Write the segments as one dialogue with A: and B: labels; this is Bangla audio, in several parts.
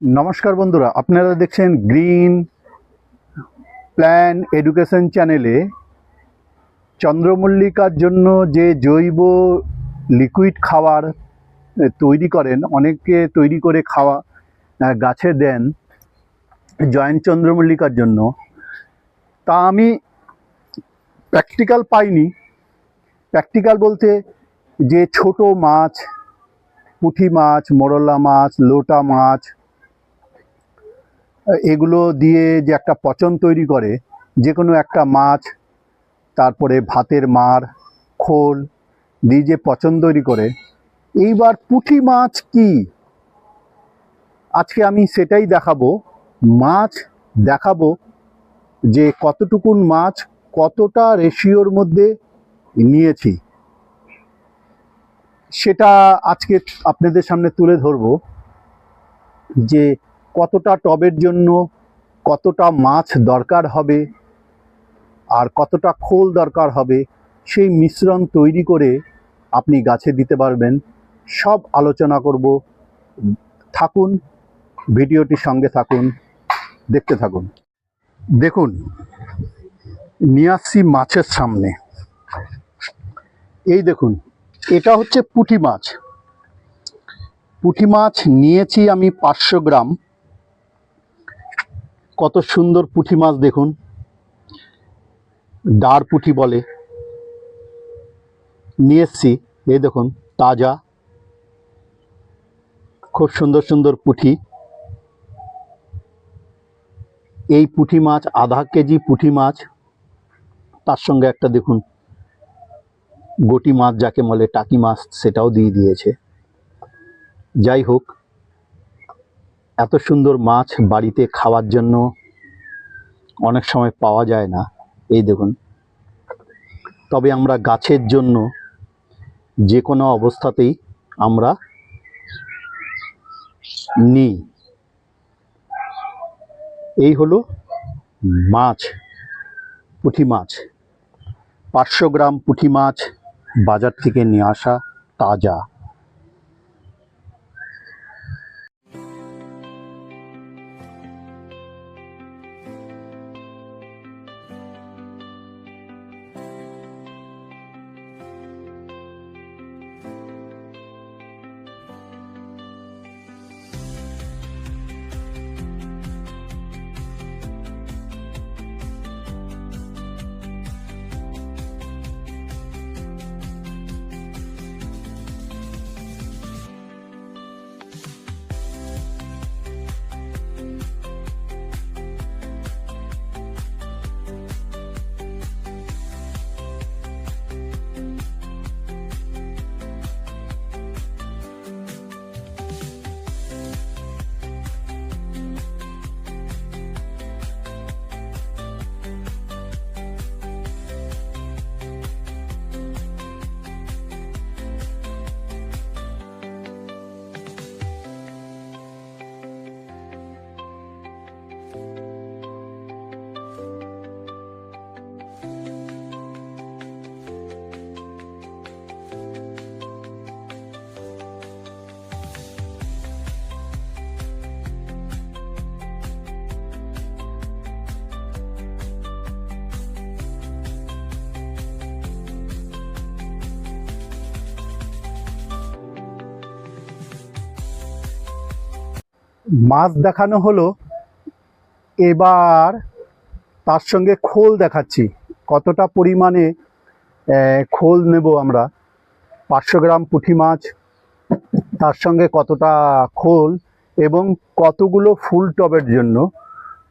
A: নমস্কার বন্ধুরা, আপনারা দেখছেন গ্রিন প্ল্যান এডুকেশন চ্যানেলে চন্দ্রমল্লিকার জন্য যে জৈব লিকুইড খাবার তৈরি করেন অনেকে তৈরি করে খাওয়া গাছে দেন জয়েন্ট চন্দ্রমল্লিকার জন্য, তা আমি প্র্যাকটিক্যাল পাইনি। প্র্যাকটিক্যাল বলতে যে ছোট মাছ, পুঁটি মাছ, মরলা মাছ, লোটা মাছ এগুলো দিয়ে যে একটা পচন তৈরি করে যে কোনো একটা মাছ, তারপরে ভাতের মার, খোল দিয়ে যে পচন তৈরি করে, এইবার পুঁটি মাছ কি? আজকে আমি সেটাই দেখাবো, মাছ দেখাবো যে কতটুকুন মাছ কতটা রেশিওর মধ্যে নিয়েছি। সেটা আজকে আপনাদের সামনে তুলে ধরবো যে কতটা টবের জন্য কতটা মাছ দরকার হবে আর কতটা খোল দরকার হবে, সেই মিশ্রণ তৈরি করে আপনি গাছে দিতে পারবেন। সব আলোচনা করব। থাকুন, ভিডিওটির সঙ্গে থাকুন, দেখতে থাকুন। দেখুন নিয়ে আসছি মাছের সামনে। এই দেখুন, এটা হচ্ছে পুঁটি মাছ। পুঁটি মাছ নিয়েছি আমি পাঁচশো গ্রাম। কত সুন্দর পুঁটি মাছ দেখুন। ডার পুঁটি বলে। নিয়ে এসছি, এই দেখুন, তাজা। খুব সুন্দর সুন্দর পুঁটি এই পুঁটি মাছ, আধা কেজি পুঁটি মাছ, তার সঙ্গে একটা দেখুন, গটি মাছ যাকে বলে টাকি মাছ, সেটাও দিয়ে দিয়েছে। যাই হোক এত সুন্দর মাছ বাড়িতে খাওয়ার জন্য অনেক সময় পাওয়া যায় না। এই দেখুন। তবে আমরা গাছের জন্য যে কোনো অবস্থাতেই আমরা নিই। এই হলো মাছ, পুঁটি মাছ। পাঁচশো গ্রাম পুঁটি মাছ বাজার থেকে নিয়ে আসা তাজা। মাছ দেখানো হলো। এবার তার সঙ্গে খোল দেখাচ্ছি। কতটা পরিমাণে খোল নেব আমরা? পাঁচশো গ্রাম পুঁটি মাছ, তার সঙ্গে কতটা খোল এবং কতগুলো ফুল টবের জন্য,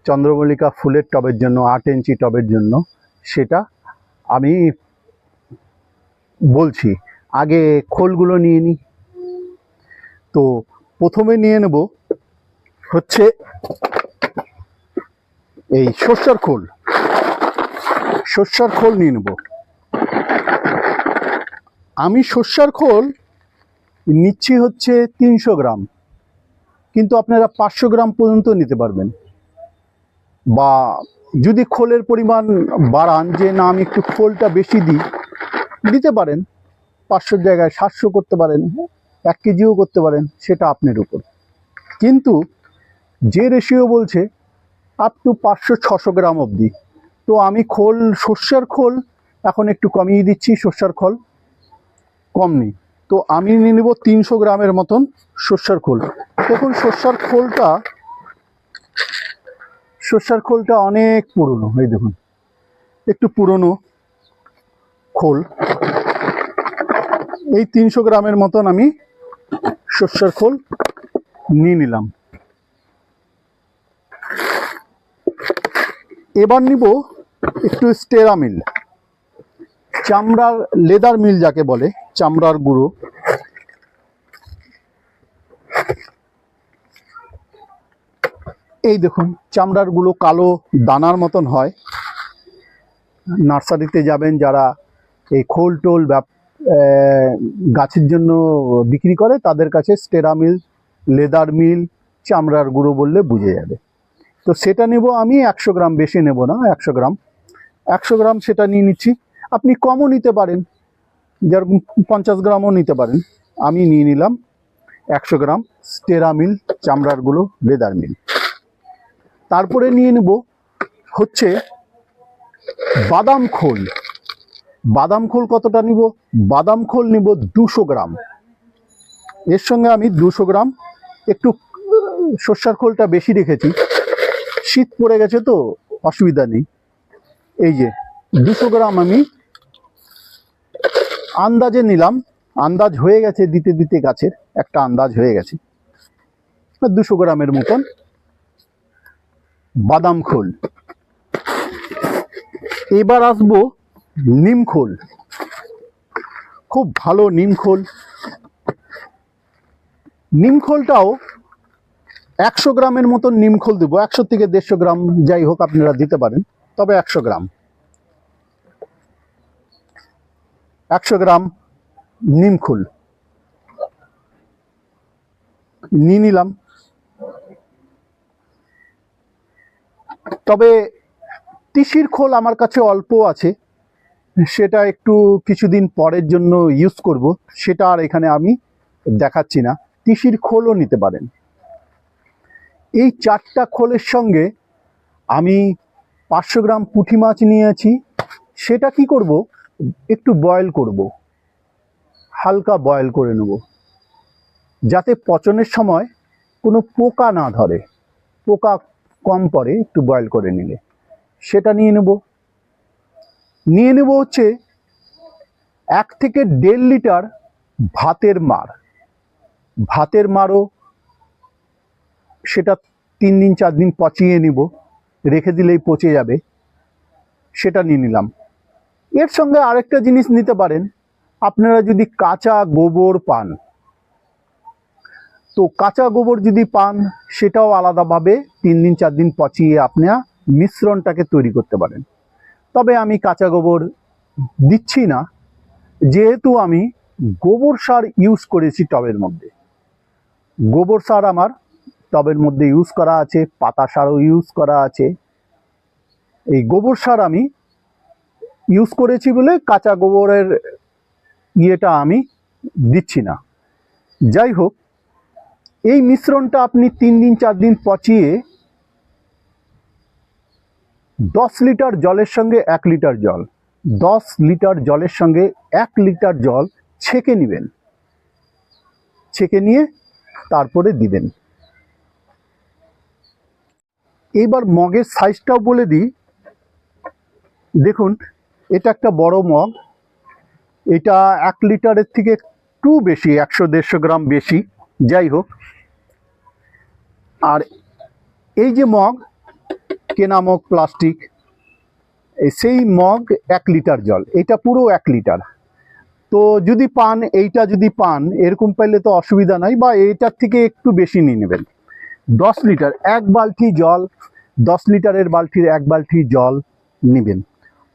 A: চন্দ্রমল্লিকা ফুলের টবের জন্য, আট ইঞ্চি টবের জন্য, সেটা আমি বলছি। আগে খোলগুলো নিয়ে নিই। তো প্রথমে নিয়ে নেব হচ্ছে এই সর্ষার খোল। সর্ষার খোল নিয়ে নেব। আমি সর্ষার খোল নিচ্ছি হচ্ছে তিনশো গ্রাম। কিন্তু আপনারা পাঁচশো গ্রাম পর্যন্ত নিতে পারবেন। বা যদি খোলের পরিমাণ বাড়ান, যে না, আমি একটু খোলটা বেশি দিই, দিতে পারেন। পাঁচশোর জায়গায় সাতশো করতে পারেন, এক কেজিও করতে পারেন, সেটা আপনার উপর। কিন্তু যে রেশিও বলছে আপ টু পাঁচশো ছশো গ্রাম অবধি। তো আমি খোল, সর্ষের খোল, এখন একটু কমিয়ে দিচ্ছি, সর্ষের খোল কম নেই। তো আমি নিয়ে নেব তিনশো গ্রামের মতন সর্ষের খোল। দেখুন, সর্ষের খোলটা সর্ষের খোলটা অনেক পুরনো। এই দেখুন, একটু পুরনো খোল। এই তিনশো গ্রামের মতন আমি সর্ষের খোল নিয়ে নিলাম। এবার নিব একটু স্টেরা মিল। চামড়ার লেদার মিল যাকে বলে, চামড়ার গুঁড়ো। এই দেখুন, চামড়ারগুলো কালো দানার মতন হয়। নার্সারিতে যাবেন যারা এই খোল টোল গাছের জন্য বিক্রি করে, তাদের কাছে স্টেরা মিল, লেদার মিল, চামড়ার গুঁড়ো বললে বুঝে যাবে। তো সেটা নেব আমি একশো গ্রাম, বেশি নেব না, একশো গ্রাম। একশো গ্রাম সেটা নিয়ে নিচ্ছি। আপনি কমও নিতে পারেন যেরকম পঞ্চাশ গ্রামও নিতে পারেন। আমি নিয়ে নিলাম একশো গ্রাম স্টেরা মিল চামড়ার গুঁড়ো, লেদার মিল। তারপরে নিয়ে নেব হচ্ছে বাদাম খোল। বাদাম খোল কতটা নিব? বাদাম খোল নিব দুশো গ্রাম। এর সঙ্গে আমি দুশো গ্রাম একটু সর্ষার খোলটা বেশি রেখেছি। শীত পড়ে গেছে তো, অসুবিধা নেই। এই যে, দুশো গ্রাম আমি আন্দাজে নিলাম। আন্দাজ হয়ে গেছে দিতে দিতে গাছের, একটা আন্দাজ হয়ে গেছে। দুশো গ্রামের মতন বাদাম খোল। এবার আসব নিম খোল। খুব ভালো নিম খোল। নিম খোলটাও একশো গ্রামের মতন নিম খোল দেবো। একশো থেকে দেড়শো গ্রাম যাই হোক আপনারা দিতে পারেন, তবে একশো গ্রাম। একশো গ্রাম নিম খোল। নিয়ে নিলাম। তবে তিসির খোল আমার কাছে অল্প আছে, সেটা একটু কিছুদিন পরের জন্য ইউজ করব, সেটা আর এখানে আমি দেখাচ্ছি না। তিসির খোলও নিতে পারেন। এই চারটা খোলের সঙ্গে আমি পাঁচশো গ্রাম পুঁটি মাছ নিয়েছি। সেটা কি করব? একটু বয়েল করব। হালকা বয়েল করে নেব। যাতে পচনের সময় কোনো পোকা না ধরে। পোকা কম পড়ে, একটু বয়েল করে নিলে। সেটা নিয়ে নেব। নিয়ে নেব হচ্ছে এক থেকে দেড় লিটার ভাতের মার ভাতের মারও সেটা তিন দিন, চার দিন পচিয়ে নিব। রেখে দিলেই পচে যাবে। সেটা নিয়ে নিলাম। এর সঙ্গে আরেকটা জিনিস নিতে পারেন। আপনারা যদি কাঁচা গোবর পান, তো কাঁচা গোবর যদি পান, সেটাও আলাদাভাবে তিন দিন, চার দিন পচিয়ে আপনারা মিশ্রণটাকে তৈরি করতে পারেন। তবে আমি কাঁচা গোবর দিচ্ছি না। যেহেতু আমি গোবর সার ইউজ করেছি টবের মধ্যে। গোবর সার আমার টবের মধ্যে ইউজ করা আছে, পাতা সারও ইউজ করা আছে। এই গোবর সার আমি ইউজ করেছি বলে কাঁচা গোবরের ইয়েটা আমি দিচ্ছি না। যাই হোক, এই মিশ্রণটা আপনি তিন দিন, চার দিন পচিয়ে দশ লিটার জলের সঙ্গে এক লিটার জল, দশ লিটার জলের সঙ্গে এক লিটার জল ছেঁকে নেবেন। ছেঁকে নিয়ে তারপরে দিবেন। এইবার মগের সাইজটাও বলে দিই। দেখুন, এটা একটা বড় মগ। এটা এক লিটারের থেকে একটু বেশি, একশো দেড়শো গ্রাম বেশি, যাই হোক। আর এই যে মগ, কেনা মগ প্লাস্টিক সেই মগ এক লিটার জল, এটা পুরো এক লিটার। তো যদি পান, এইটা যদি পান, এরকম পাইলে তো অসুবিধা নাই, বা এইটার থেকে একটু বেশি নিয়ে নেবেন। দশ লিটার এক বালতি জল, দশ লিটারের বালতির এক বালতি জল নেবেন।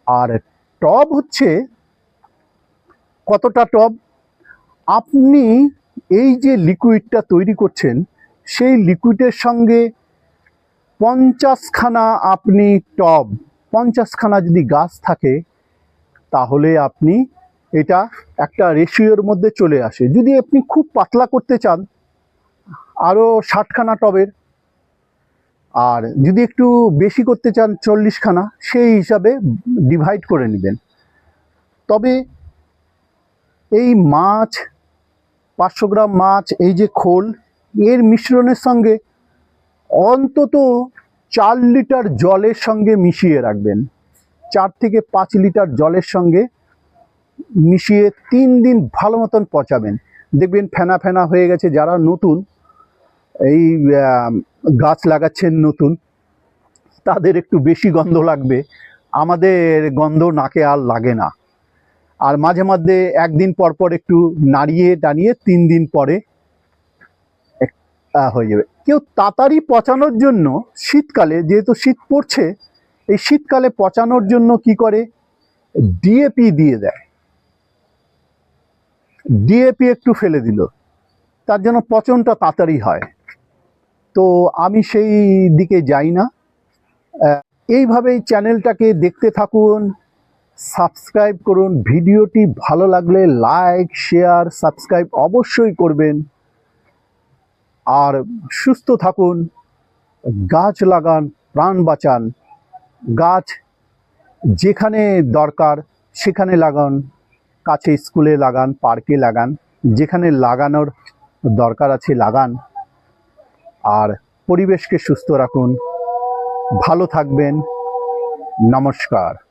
A: আর টব হচ্ছে, কতটা টব? আপনি এই যে লিকুইডটা তৈরি করছেন, সেই লিকুইডের সঙ্গে পঞ্চাশখানা আপনি টব, পঞ্চাশখানা যদি গাছ থাকে, তাহলে আপনি এটা একটা রেশিওর মধ্যে চলে আসে। যদি আপনি খুব পাতলা করতে চান আরও ষাটখানা টবের। আর যদি একটু বেশি করতে চান চল্লিশখানা, সেই হিসাবে ডিভাইড করে নেবেন। তবে এই মাছ, পাঁচশো গ্রাম মাছ, এই যে খোল, এর মিশ্রণের সঙ্গে অন্তত চার লিটার জলের সঙ্গে মিশিয়ে রাখবেন। চার থেকে পাঁচ লিটার জলের সঙ্গে মিশিয়ে তিন দিন ভালো মতন পচাবেন। দেখবেন ফেনা ফেনা হয়ে গেছে, যারা নতুন এই গাছ লাগাচ্ছেন নতুন, তাদের একটু বেশি গন্ধ লাগবে। আমাদের গন্ধ নাকে আর লাগে না। আর মাঝে মধ্যে একদিন পর পর একটু নাড়িয়ে টানিয়ে তিন দিন পরে হয়ে যাবে। কেউ তাড়াতাড়ি পচানোর জন্য শীতকালে, যেহেতু শীত পড়ছে, এই শীতকালে পচানোর জন্য কি করে? ডিএপি দিয়ে দেয়। ডিএপি একটু ফেলে দিল। তার জন্য পচনটা তাড়াতাড়ি হয়। তো আমি সেই দিকে যাই না। এইভাবেই চ্যানেলটাকে দেখতে থাকুন, সাবস্ক্রাইব করুন, ভিডিওটি ভালো লাগলে লাইক, শেয়ার, সাবস্ক্রাইব অবশ্যই করবেন। আর সুস্থ থাকুন, গাছ লাগান, প্রাণ বাঁচান, গাছ যেখানে দরকার সেখানে লাগান, কাছে স্কুলে লাগান, পার্কে লাগান, যেখানে লাগানোর দরকার আছে লাগান। আর পরিবেশকে সুস্থ রাখুন। ভালো থাকবেন। নমস্কার।